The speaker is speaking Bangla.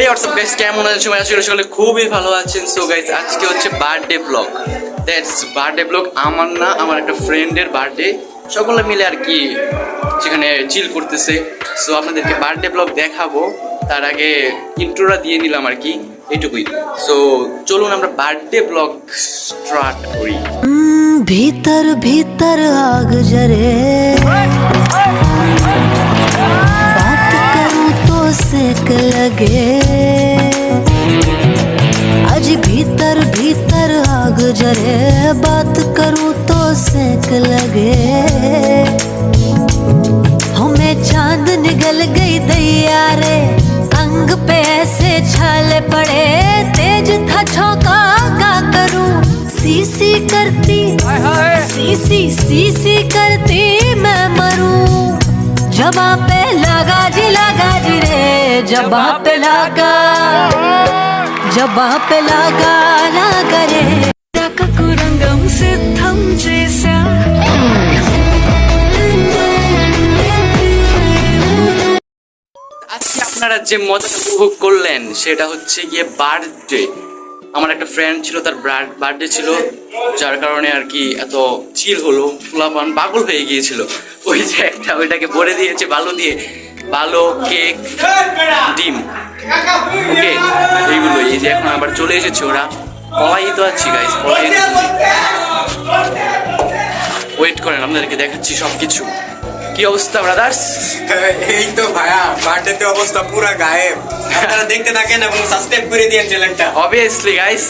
এই হোয়াটসঅ্যাপ গাইস কেমন আছেন? সময় আসলে সকলে খুবই ভালো আছেন। সো গাইস আজকে হচ্ছে birthday blog that's birthday blog আমার না, আমার একটা ফ্রেন্ডের বার্থডে সকলে মিলে আর কি সেখানে চিল করতেছে। সো আপনাদেরকে বার্থডে ব্লগ দেখাবো। তার আগে ইন্ট্রোটা দিয়ে নিলাম আর কি। এটুকুই সো চলুন আমরা বার্থডে ব্লগ স্টার্ট করি। ভিতর ভিতর আগ জরে सेक लगे। आज भीतर भीतर आग जरे बात करूँ तो सेक लगे। हमें चाँद निगल गई दैया रे अंग पे ऐसे छाले पड़े। तेज था झोंका का करूँ? सी सी करती सी सी सी सी करती मैं मरूं जबा पे लगा जी लगा जी रे जबा पे लगा जबा पे लगा लगा रे कुरंगम सिद्धम जैसा আজকে আপনারা যে মজাটা উপভোগ করলেন সেটা হচ্ছে গিয়ে বার্থডে আমার একটা ফ্রেন্ড ছিল, তার বার্থডে ছিল, যার কারণে আর কি এত চিল হলো, ফুলাপান পাগল হয়ে গিয়েছিল। ওই যে একটা ওইটাকে ভরে দিয়েছে, বালু দিয়ে। বালো কেক ডিম। ওকে এইগুলো এই যে এখন আবার চলে এসেছে ওরা। পলাই তো আছি পলাই ওয়েট করেন, আপনাদেরকে দেখাচ্ছি সব কিছু কি অবস্থা ব্রাদার্স এই তো ভাইয়া বার্থডেতে অবস্থা পুরা গায়েব। আপনারা দেখতে থাকেন এবং সাবস্ক্রাইব করে দিয়েন চ্যানেলটা অবভিয়াসলি গাইস